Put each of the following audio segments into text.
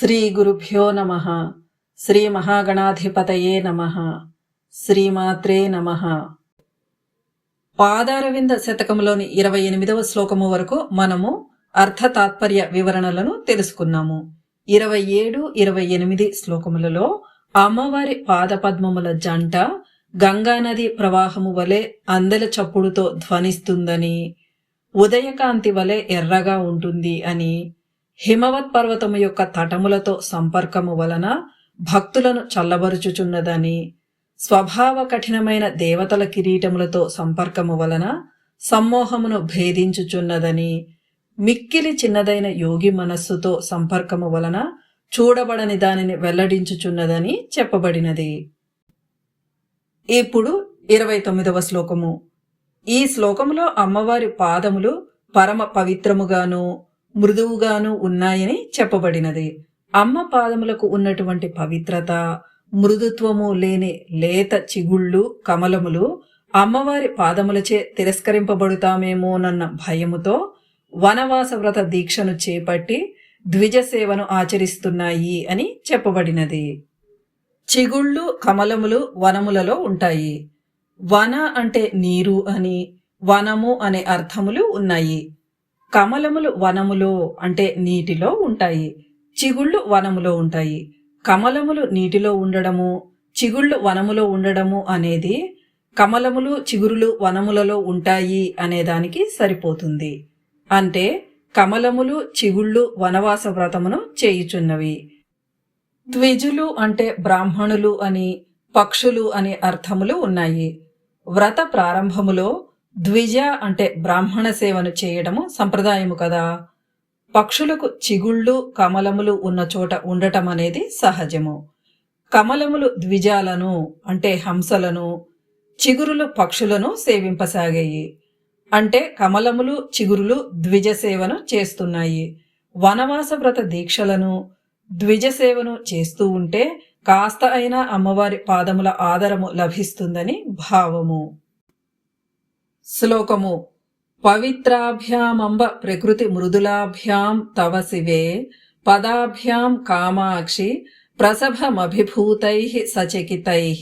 శ్రీ గురుభ్యో నమ. శ్రీ మహాగణాధిపతయే నమ. శ్రీమాత్రే నమ. పాదారవింద శతకములోని ఇరవై ఎనిమిదవ శ్లోకము వరకు మనము అర్థ తాత్పర్య వివరణలను తెలుసుకున్నాము. ఇరవై ఏడు ఇరవై ఎనిమిది శ్లోకములలో అమ్మవారి పాదపద్మముల జంట గంగానది ప్రవాహము వలె అందెల చప్పుడుతో ధ్వనిస్తుందని ఉదయకాంతి వలె ఎర్రగా ఉంటుంది అని హిమవత్ పర్వతము యొక్క తటములతో సంపర్కము వలన భక్తులను చల్లబరుచుచున్నదని స్వభావ కఠినమైన దేవతల కిరీటములతో సంపర్కము వలన సమ్మోహమును భేదించుచున్నదని మిక్కిలి చిన్నదైన యోగి మనస్సుతో సంపర్కము వలన చూడబడని దానిని వెల్లడించుచున్నదని చెప్పబడినది. ఇప్పుడు ఇరవై తొమ్మిదవ శ్లోకము. ఈ శ్లోకములో అమ్మవారి పాదములు పరమ పవిత్రముగాను మృదువుగాను ఉన్నాయని చెప్పబడినది. అమ్మ పాదములకు ఉన్నటువంటి పవిత్రత మృదుత్వము లేని లేత చిగుళ్ళు కమలములు అమ్మవారి పాదములచే తిరస్కరింపబడుతామేమోనన్న భయముతో వనవాస వ్రత దీక్షను చేపట్టి ద్విజ సేవను ఆచరిస్తున్నాయి అని చెప్పబడినది. చిగుళ్ళు కమలములు వనములలో ఉంటాయి. వన అంటే నీరు అని వనము అనే అర్థములు ఉన్నాయి. కమలములు వనములో అంటే నీటిలో ఉంటాయి. చిగుళ్ళు వనములో ఉంటాయి. కమలములు నీటిలో ఉండడము చిగుళ్ళు వనములో ఉండడము అనేది కమలములు చిగురులు వనములలో ఉంటాయి అనేదానికి సరిపోతుంది. అంటే కమలములు చిగుళ్ళు వనవాస వ్రతమును చేయుచున్నవి. ద్విజులు అంటే బ్రాహ్మణులు అని పక్షులు అనే అర్థములు ఉన్నాయి. వ్రత ప్రారంభములో ద్విజ అంటే బ్రాహ్మణ సేవను చేయడము సంప్రదాయము కదా. పక్షులకు చిగుళ్ళు కమలములు ఉన్న చోట ఉండటం అనేది సహజము. కమలములు ద్విజాలను అంటే హంసలను చిగురులు పక్షులను సేవింపసాగాయి. అంటే కమలములు చిగురులు ద్విజ సేవను చేస్తున్నాయి. వనవాస వ్రత దీక్షలను ద్విజ సేవను చేస్తూ ఉంటే కాస్త అయినా అమ్మవారి పాదముల ఆదరము లభిస్తుందని భావము. శ్లోకము. పవిత్రాభ్యామంబ ప్రకృతి మృదులాభ్యాం తవ శివే పదాభ్యాం కామాక్షి ప్రసభమభిభూతై సచకితై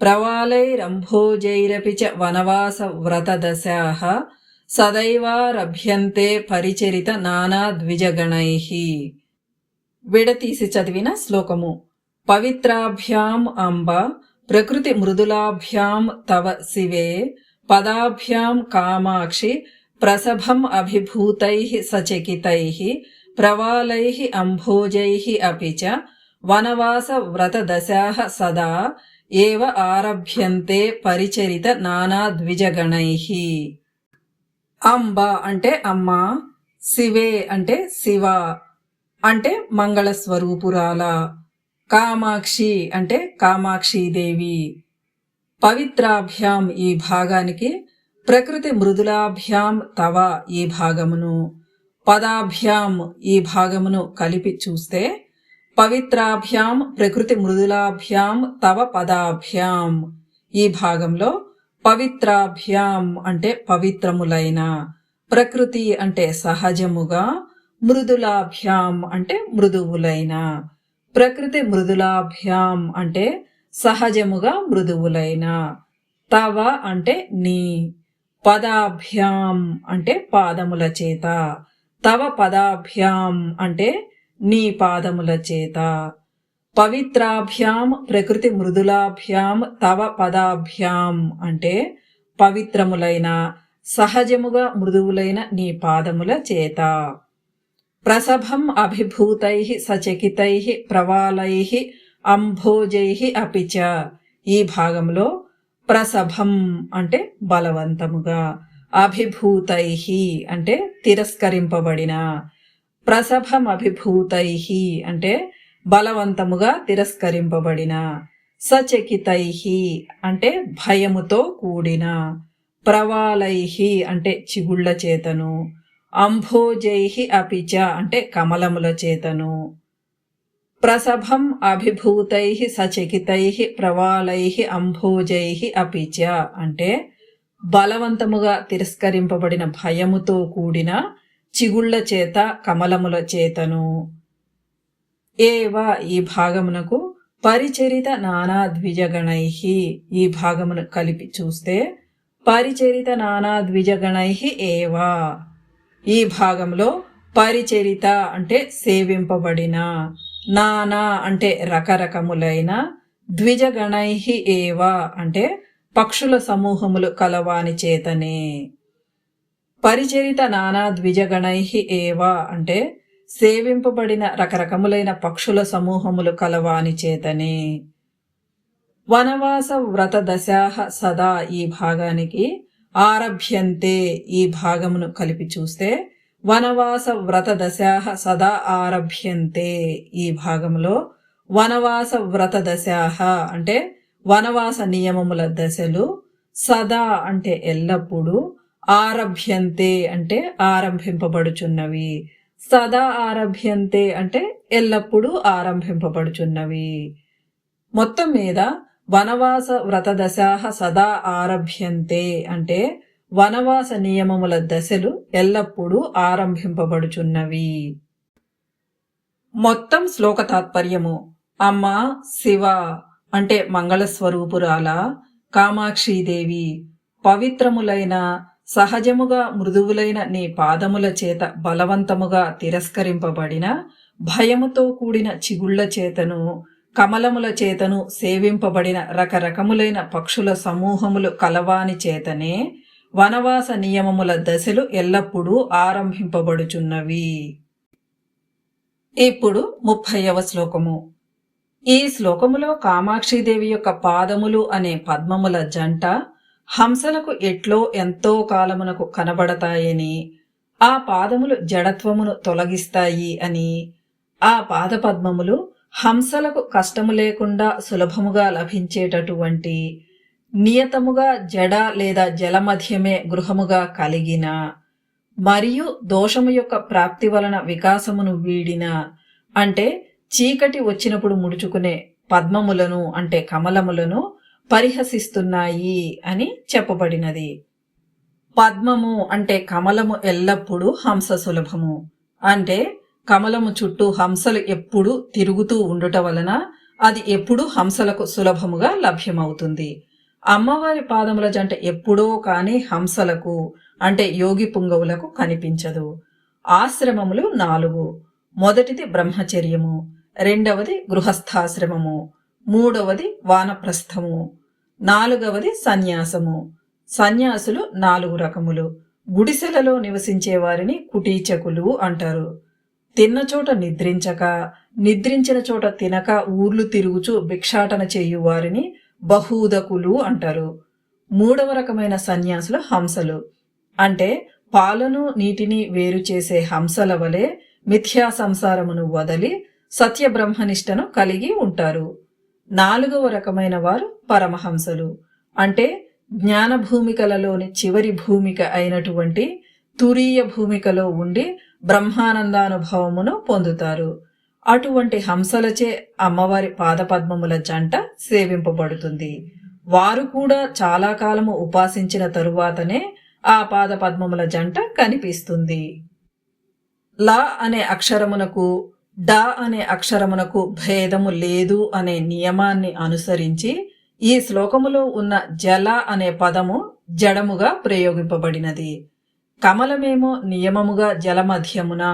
ప్రవాళైరంభోజైరపి చ వనవాస వ్రతదశా సదైవారభ్యంతే పరిచరిత నానా ద్విజగణై విడతీసి చదివిన శ్లోకము. పవిత్రాభ్యాం అంబ ప్రకృతి మృదులాభ్యాం తవ శివే పదాభ్యాం కామాక్షి ప్రసభం అభిభూతైః సచకితైః ప్రవాళై అంభోజై అపి చ వనవాస వ్రతదశా సదా ఏవ ఆరభ్యంతే పరిచరిత నానా ద్విజగణై. అంబ అంటే అమ్మ శివే అంటే శివ అంటే మంగళ స్వరూపురాల కామాక్షి అంటే కామాక్షీదేవి పవిత్రాభ్యాం ఈ భాగానికి ప్రకృతి మృదులాభ్యాం తవ ఈ భాగమును పదాభ్యాం ఈ భాగమును కలిపి చూస్తే పవిత్రాభ్యాం ప్రకృతి మృదులాభ్యాం తవ పదాభ్యాం ఈ భాగంలో పవిత్రాభ్యాం అంటే పవిత్రములైన ప్రకృతి అంటే సహజముగా మృదులాభ్యాం అంటే మృదువులైన ప్రకృతి మృదులాభ్యాం అంటే సహజముగా మృదువులైన. తవ అంటే నీ. పదాభ్యాం అంటే పాదముల చేత. తవ పదాభ్యాం అంటే నీ పాదముల చేత. పవిత్రాభ్యాం ప్రకృతి మృదులాభ్యాం తవ పదాభ్యాం అంటే పవిత్రములైన సహజముగా మృదువులైన నీ పాదముల చేత. ప్రసభం అభిభూతై సచకితై ప్రవాళై అంభోజై అపిచ ఈ భాగంలో ప్రసభం అంటే బలవంతముగా అభిభూతై అంటే తిరస్కరింపబడిన ప్రసభం అభిభూతై అంటే బలవంతముగా తిరస్కరింపబడిన సచకితై అంటే భయముతో కూడిన ప్రవాలై అంటే చిగుళ్ళ చేతను అంభోజై అపిచ అంటే కమలముల చేతను. ప్రసభం అభిభూతై సచకితై ప్రవాళై అంభోజై అపిచ అంటే బలవంతముగా తిరస్కరింపబడిన భయముతో కూడిన చిగుళ్ళ చేత కమలముల చేతను. ఏవ ఈ భాగమునకు పరిచరిత నానా ద్విజగణై. ఈ భాగమును కలిపి చూస్తే పరిచరిత నానా ద్విజగణై ఏవా. ఈ భాగంలో పరిచరిత అంటే సేవింపబడిన. నానా అంటే రకరకములైన ద్విజగణై ఏవ అంటే పక్షుల సమూహములు కలవాని చేతనే. పరిచరిత నానా ద్విజగణై ఏవ అంటే సేవింపబడిన రకరకములైన పక్షుల సమూహములు కలవాని చేతనే. వనవాస వ్రత దశాహ సదా ఈ భాగానికి ఆరభ్యంతే ఈ భాగమును కలిపి చూస్తే వనవాస వ్రత దశాహ సదా ఆరభ్యంతే. ఈ భాగంలో వనవాస వ్రత దశాహ అంటే వనవాస నియమముల దశలు సదా అంటే ఎల్లప్పుడూ ఆరభ్యంతే అంటే ఆరంభింపబడుచున్నవి. సదా ఆరభ్యంతే అంటే ఎల్లప్పుడూ ఆరంభింపబడుచున్నవి. మొత్తం మీద వనవాస వ్రత దశాహ సదా ఆరభ్యంతే అంటే వనవాస నియమముల దశలు ఎల్లప్పుడూ ఆరంభింపబడుచున్నవి. మొత్తం శ్లోక తాత్పర్యము అమ్మ శివ అంటే మంగళస్వరూపురాల కామాక్షీదేవి. పవిత్రములైన సహజముగా మృదువులైన నీ పాదముల చేత బలవంతముగా తిరస్కరింపబడిన భయముతో కూడిన చిగుళ్ళ చేతను కమలముల చేతను సేవింపబడిన రకరకములైన పక్షుల సమూహములు కలవాని చేతనే వనవాస నియమముల దశలు ఎల్లప్పుడూ ఆరంభింపబడుచున్నవి. ఇప్పుడు ముప్పైవ శ్లోకము. ఈ శ్లోకములో కామాక్షిదేవి యొక్క పాదములు అనే పద్మముల జంట హంసలకు ఎట్లో ఎంతో కాలమునకు కనబడతాయని ఆ పాదములు జడత్వమును తొలగిస్తాయి అని ఆ పాదపద్మములు హంసలకు కష్టము లేకుండా సులభముగా లభించేటటువంటి నియతముగా జడ లేదా జలమధ్యమే గృహముగా కలిగిన మరియు దోషము యొక్క ప్రాప్తి వలన వికాసమును వీడిన అంటే చీకటి వచ్చినప్పుడు ముడుచుకునే పద్మములను అంటే కమలములను పరిహసిస్తున్నాయి అని చెప్పబడినది. పద్మము అంటే కమలము ఎల్లప్పుడూ హంస సులభము అంటే కమలము చుట్టూ హంసలు ఎప్పుడు తిరుగుతూ ఉండుట వలన అది ఎప్పుడు హంసలకు సులభముగా లభ్యమవుతుంది. అమ్మవారి పాదముల జంట ఎప్పుడో కాని హంసలకు అంటే యోగి పుంగవులకు కనిపించదు. ఆశ్రమములు నాలుగు. మొదటిది బ్రహ్మచర్యము రెండవది గృహస్థాశ్రమము మూడవది వానప్రస్థము నాలుగవది సన్యాసము. సన్యాసులు నాలుగు రకములు. గుడిసెలలో నివసించే వారిని కుటీచకులు అంటారు. తిన్న చోట నిద్రించక నిద్రించిన చోట తినక ఊర్లు తిరుగుచు భిక్షాటన చేయు వారిని బహూదకులు అంటారు. మూడవ రకమైన సన్యాసులు హంసలు. అంటే పాలను నీటిని వేరు చేసే హంసల వలె మిథ్యా సంసారమును వదలి సత్యబ్రహ్మనిష్టను కలిగి ఉంటారు. నాలుగవ రకమైన వారు పరమహంసలు. అంటే జ్ఞాన భూమికలలోని చివరి భూమిక అయినటువంటి తురీయ భూమికలో ఉండి బ్రహ్మానందానుభవమును పొందుతారు. అటువంటి హంసలచే అమ్మవారి పాదపద్మముల జంట సేవింపబడుతుంది. వారు కూడా చాలా కాలము ఉపాసించిన తరువాతనే ఆ పాదపద్మముల జంట కనిపిస్తుంది. లా అనే అక్షరమునకు డ అనే అక్షరమునకు భేదము లేదు అనే నియమాన్ని అనుసరించి ఈ శ్లోకములో ఉన్న జల అనే పదము జడముగా ప్రయోగింపబడినది. కమలమేమో నియమముగా జలమధ్యమున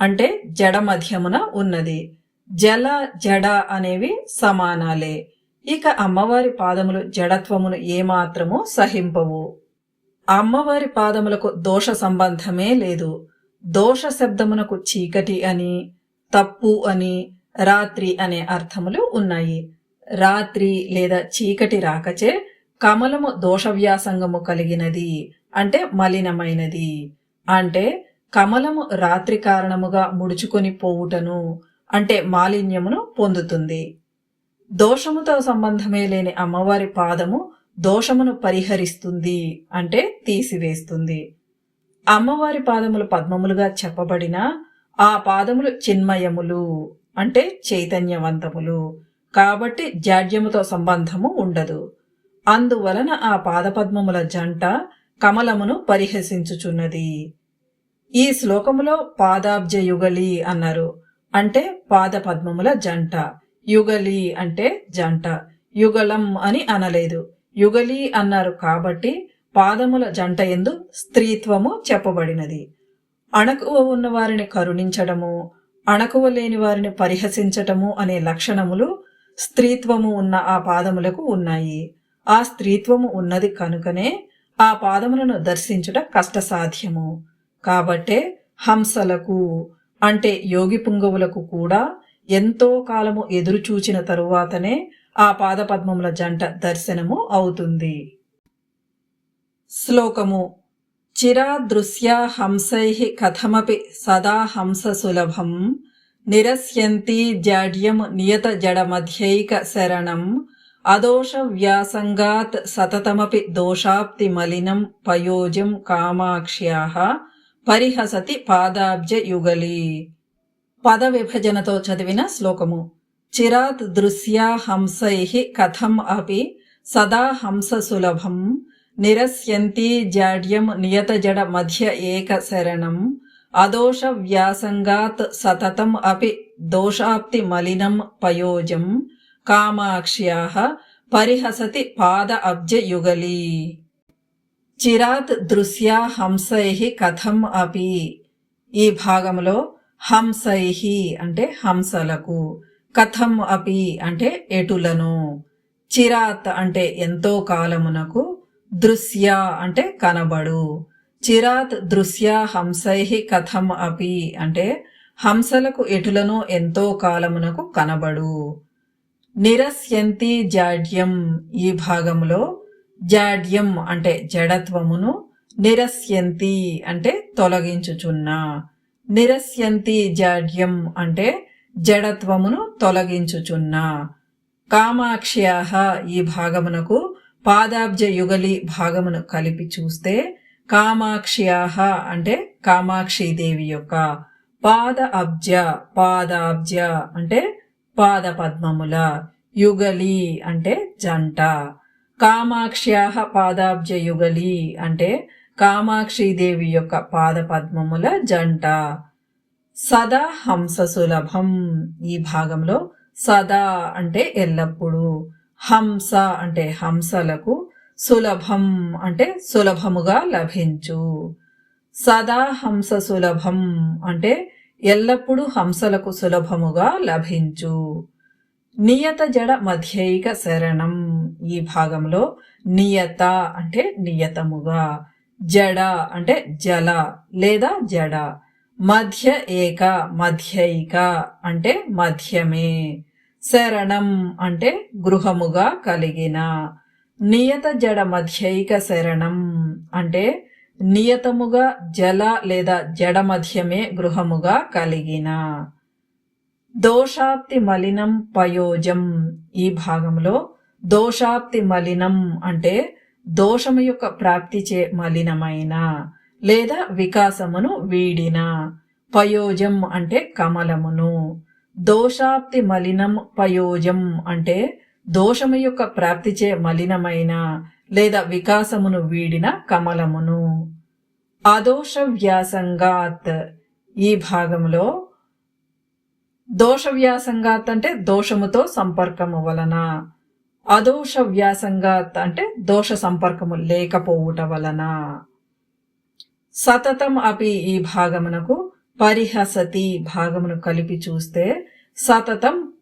అంటే జడ మధ్యమున ఉన్నది. జల జడ అనేవి సమానాలే. ఇక అమ్మవారి పాదములు జడత్వమును ఏమాత్రము సహింపవు. అమ్మవారి పాదములకు దోష సంబంధమే లేదు. దోష శబ్దమునకు చీకటి అని తప్పు అని రాత్రి అనే అర్థములు ఉన్నాయి. రాత్రి లేదా చీకటి రాకచే కమలము దోషవ్యాసంగము కలిగినది అంటే మలినమైనది. అంటే కమలము రాత్రి కారణముగా ముడుచుకొని పోవుటను అంటే మాలిన్యమును పొందుతుంది. దోషముతో సంబంధమే లేని అమ్మవారి పాదము దోషమును పరిహరిస్తుంది అంటే తీసివేస్తుంది. అమ్మవారి పాదములు పద్మములుగా చెప్పబడిన ఆ పాదములు చిన్మయములు అంటే చైతన్యవంతములు. కాబట్టి జాడ్యముతో సంబంధము ఉండదు. అందువలన ఆ పాదపద్మముల జంట కమలమును పరిహసించుచున్నది. ఈ శ్లోకములో పాదాబ్జ యుగలి అన్నారు. అంటే పాద పద్మముల జంట. యుగలి అంటే జంట. యుగలం అని అనలేదు. యుగలి అన్నారు కాబట్టి పాదముల జంట ఎందు స్త్రీత్వము చెప్పబడినది. అణకువ ఉన్న వారిని కరుణించడము అణకువ లేని వారిని పరిహసించటము అనే లక్షణములు స్త్రీత్వము ఉన్న ఆ పాదములకు ఉన్నాయి. ఆ స్త్రీత్వము ఉన్నది కనుకనే ఆ పాదములను దర్శించుట కష్టసాధ్యము. కాబట్టే హంసలకు అంటే యోగి పుంగవులకు కూడా ఎంతో కాలము ఎదురుచూచిన తరువాతనే ఆ పాదపద్మముల జంట దర్శనము అవుతుంది. శ్లోకము చిరాదృశ్యా హంసై కథమపి సదా హంస సులభం నిరస్యంతి జాడ్యం నియత జడమధ్యైక శరణం అదోష వ్యాసంగాత్ సతతమపి దోషాప్తి మలినం పయోజం కామాక్ష్యాః పరిహసతి పాదాబ్జ యుగలి పద విభజనతో చదివిన శ్లోకము. చిరాత్ దృశ్యా హంసై కథం అపి సదా హంస సులభం నిరస్యంతి జాడ్యం నియత జడ మధ్య ఏక శరణం. అదోష వ్యాసంగాత్ సతతం అపి దోషాప్తి మలినం పయోజం. కామాక్ష్యాః పరిహసతి పాద అబ్జ యుగలీ చిరాత్ దృశ్యా హంసై కథం అపి. ఈ భాగంలో హంసై అంటే హంసలకు కథం అపి అంటే ఎటులను చిరాత్ అంటే ఎంతో కాలమునకు దృశ్య అంటే కనబడు. చిరాత్ దృశ్య హంసై కథం అపి అంటే హంసలకు ఎటులను ఎంతో కాలమునకు కనబడు. నిరస్యంతి జాడ్యం ఈ భాగంలో జాడ్యం అంటే జడత్వమును నిరస్యంతి అంటే తొలగించుచున్నా. నిరస్యంతి జాడ్యం అంటే జడత్వమును తొలగించుచున్నా. కామాక్ష్యాహ ఈ భాగమునకు పాదాబ్జ యుగలి భాగమును కలిపి చూస్తే కామాక్ష్యాహ అంటే కామాక్షిదేవి యొక్క పాద అబ్జ పాదాబ్జ అంటే పాద పద్మముల యుగలి అంటే జంట. కామాక్ష్యాహ పాదాబ్జయుగలి అంటే కామాక్షిదేవి యొక్క పాద పద్మముల జంట. సదా హంస సులభం ఈ భాగంలో సదా అంటే ఎల్లప్పుడూ. హంస అంటే హంసలకు సులభం అంటే సులభముగా లభించు. సదా హంస సులభం అంటే ఎల్లప్పుడూ హంసలకు సులభముగా లభించు. నియత జడ మధ్యైక శరణం ఈ భాగంలో నియత అంటే నియతముగా జడ అంటే జల లేదా జడ మధ్య ఏక మధ్యైక అంటే మధ్యమే శరణం అంటే గృహముగా కలిగిన నియత జడ మధ్యైక శరణం అంటే నియతముగా జల లేదా జడ మధ్యమే గృహముగా కలిగిన. దోషాప్తి మలినం పయోజం. ఈ భాగంలో దోషాప్తి మలినం అంటే దోషము యొక్క ప్రాప్తి చే మలినమైన లేదా వికాసమును వీడిన. పయోజం అంటే కమలమును. దోషాప్తి మలినం పయోజం అంటే దోషము యొక్క ప్రాప్తిచే మలినమైన లేదా వికాసమును వీడిన కమలమును. అదోష వ్యాసంగాత్ ఈ భాగంలో దోషవ్యాసంగాత్ అంటే దోషముతో సంపర్కము వలన. అదోష వ్యాసంగాత్ అంటే దోష సంపర్కము లేకపోవుట వలన. సతతం అపి ఈ భాగమునకు పరిహసతి భాగమును కలిపి చూస్తే సతతం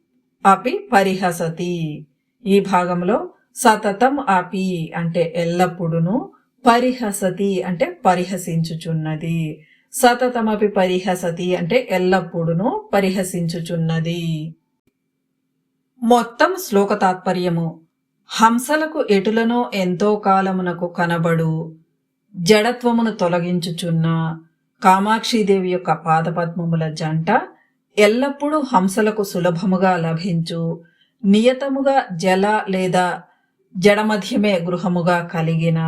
అపి పరిహసతి. ఈ భాగంలో సతతం అపి అంటే ఎల్లప్పుడును పరిహసతి అంటే పరిహసించుచున్నది. సతతమపి పరిహసతి అంటే ఎల్లప్పుడూను పరిహసించుచున్నది. మొత్తం శ్లోక తాత్పర్యము. హంసలకు ఎటులనో ఎంతో కాలమునకు కనబడు జడత్వమును తొలగించుచున్న కామాక్షిదేవి యొక్క పాదపద్మముల జంట ఎల్లప్పుడూ హంసలకు సులభముగా లభించు నియతముగా జల లేదా జడమధ్యమే గృహముగా కలిగిన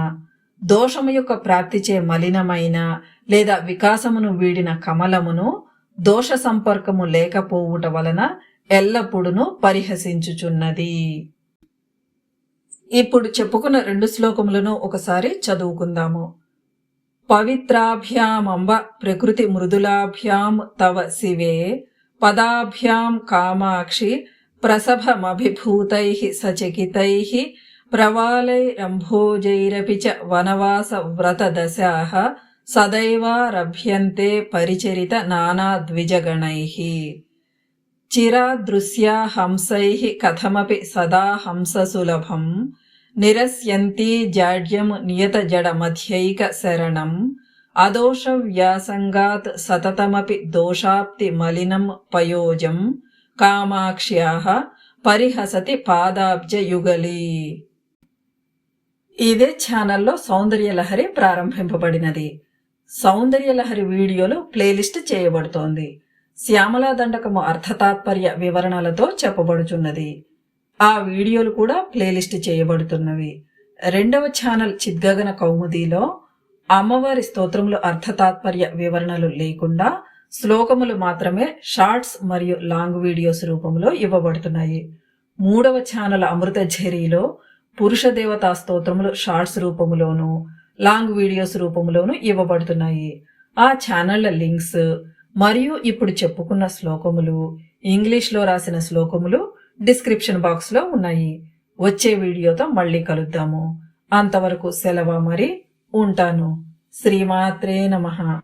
దోషము యొక్క ప్రాప్తిచే మలినమైన లేదా వికాసమును వీడిన కమలమును దోష సంపర్కము లేకపోవుట వలన ఎల్లప్పుడును పరిహసించుచున్నది. ఇప్పుడు చెప్పుకున్న రెండు శ్లోకములను ఒకసారి చదువుకుందాము. పవిత్రాభ్యామంబ ప్రకృతి మృదులాభ్యాం తవ శివే పదాభ్యాం కామాక్షి ప్రసభమభిభూతై సచకితై ప్రవాలైరంభోజైరపి చ వనవాస వ్రతదశాः సదైవారభ్యంతే పరిచరిత నానాద్విజగణైः చిరాదృశ్యా హంసైః కథమపి సదా హంససులభం. నిరస్యంతి జాడ్యం నియతజడమధ్యైక శరణం. అదోషవ్యాసంగాత్ సతతమపి దోషాప్తి మలినం పయోజం కామాక్ష్యాः పరిహసతి పాదాబ్జయుగళీ ఇదే ఛానల్లో సౌందర్యలహరి ప్రారంభింపబడినది. సౌందర్యలహరి వీడియోలు ప్లేలిస్ట్ చేయబడుతోంది. శ్యామలా దండకము అర్థతాత్పర్య వివరణలతో చెప్పబడుచున్నది. ఆ వీడియోలు కూడా ప్లేలిస్ట్ చేయబడుతున్నవి. రెండవ ఛానల్ చిద్గగన కౌముదిలో అమ్మవారి స్తోత్రములు అర్థతాత్పర్య వివరణలు లేకుండా శ్లోకములు మాత్రమే షార్ట్స్ మరియు లాంగ్ వీడియోస్ రూపంలో ఇవ్వబడుతున్నాయి. మూడవ ఛానల్ అమృత ఝెరీలో పురుష దేవతా స్తోత్రములు షార్ట్స్ రూపములోను లాంగ్ వీడియోస్ రూపములోను ఇవ్వబడుతున్నాయి. ఆ ఛానళ్ళ లింక్స్ మరియు ఇప్పుడు చెప్పుకున్న శ్లోకములు ఇంగ్లీష్లో రాసిన శ్లోకములు డిస్క్రిప్షన్ బాక్స్లో ఉన్నాయి. వచ్చే వీడియోతో మళ్ళీ కలుద్దాము. అంతవరకు సెలవు మరి. ఉంటాను. శ్రీమాత్రే నమః.